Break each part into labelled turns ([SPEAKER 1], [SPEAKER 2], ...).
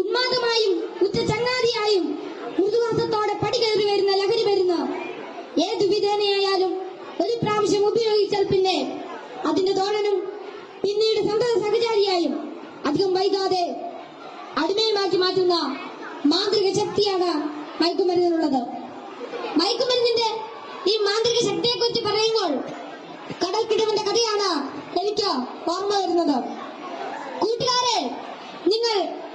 [SPEAKER 1] ഉന്മാദമായും ഉച്ച ചങ്ങാതിയായും മൃദുവാസത്തോടെ പടികയറി വരുന്ന ലഹരി വരുന്ന ഏത് വിധേനയായാലും ഒരു പ്രാവശ്യം ഉപയോഗിച്ചാൽ പിന്നെ അതിന്റെ തോഴനും പിന്നീട് സന്തത സഹചാരിയായും അധികം വൈകാതെ അടിമയുമാക്കി മാറ്റുന്ന മാന്ത്രിക ശക്തിയാണ് മയക്കുമരുന്നിനുള്ളത്. മയക്കുമരുന്നിന്റെ ഈ മാന്ത്രിക ശക്തിയെ കുറിച്ച് പറയുമ്പോൾ കടൽക്കിടവിന്റെ കഥയാണ് എനിക്ക് ഓർമ്മ വരുന്നത്. കൂട്ടുകാരെ നിങ്ങൾ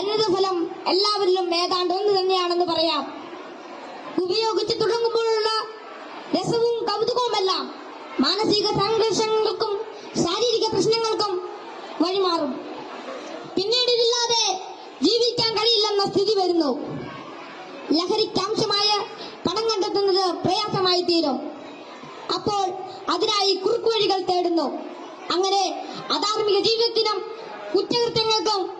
[SPEAKER 1] പരിണിതഫലം എല്ലാവരിലും ഏതാണ്ട് ഒന്ന് തന്നെയാണെന്ന് പറയാം. ഉപയോഗിച്ച് തുടങ്ങുമ്പോഴുള്ള രസവും കൗതുകവുമെല്ലാം മാനസിക സംഘർഷങ്ങൾക്കും ശാരീരിക പ്രശ്നങ്ങൾക്കും വഴിമാറും. പിന്നീട് ഇതില്ലാതെ ജീവിക്കാൻ കഴിയില്ലെന്ന സ്ഥിതി വരുന്നു. ലഹരിക്കാംശമായ പണം കണ്ടെത്തുന്നത് പ്രയാസമായി തീരും. അപ്പോൾ അതിനായി കുറുക്കുവഴികൾ തേടുന്നു. അങ്ങനെ അധാർമിക ജീവിതത്തിനും കുറ്റകൃത്യങ്ങൾക്കും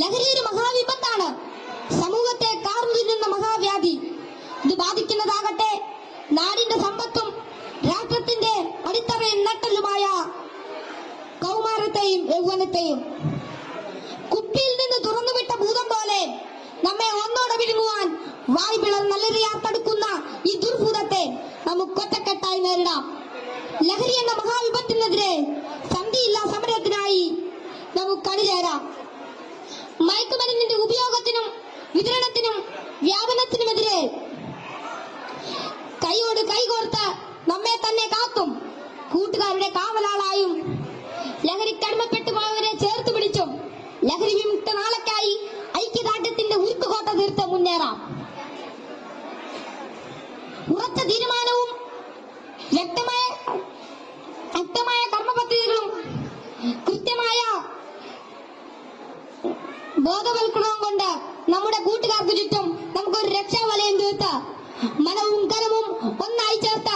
[SPEAKER 1] ലഹരി ഒരു മഹാവിപത്താണ്. സമൂഹത്തെ കാർന്നു തിന്നുന്ന മഹാവ്യാധി. ഇത് ബാധിക്കുന്നതാകട്ടെ നാടിന്റെ സമ്പത്തും രാഷ്ട്രത്തിന്റെ അടിത്തറയും നട്ടലുമായ കൗമാരത്തെയും യൗവനത്തെയും. കുപ്പിയിൽ നിന്ന് തുറന്നുവിട്ട ഭൂതം പോലെ നമ്മെ ഒന്നോടെ വിഴുങ്ങുവാൻ വായ് പിളർ നല്ലറിയാത്തടുക്കുന്ന ഈ ദുർഭൂതത്തെ നമുക്ക് ഒറ്റക്കെട്ടായി നേരിടാം. ലഹരി എന്ന മഹാവിപത്തിനെതിരെ സന്ധിയില്ല സമരത്തിനായി നമുക്ക് അണിചേരാം. മയക്കുമരുന്നിന്റെ ഉപയോഗത്തിനും വിതരണത്തിനും വ്യാപനത്തിനുമെതിരെ കൈയോട് കൈകോർത്ത് നമ്മെ തന്നെ കാത്തും. കൂട്ടുകാരുടെ കാവലാളായും ലഹരിക്കടിമപ്പെട്ടു പോയവരെ ചേർത്ത് പിടിച്ചും ലഹരി വിമുക്ത നാളക്കായി ഐക്യദാർഢ്യത്തിന്റെ ഉരുക്കുകോട്ട തീർത്ത് മുന്നേറാം. ഉറച്ച തീരുമാനവും വ്യക്തമായ വ്യക്തമായ കർമ്മപദ്ധതികളും കൃത്യമായ ബോധവൽക്കരണവും കൊണ്ട് നമ്മുടെ കൂട്ടുകാർക്ക് ചുറ്റും നമുക്കൊരു രക്ഷാവലയം തീർത്ത്. മനവും കരവും ഒന്നായി ചേർത്ത്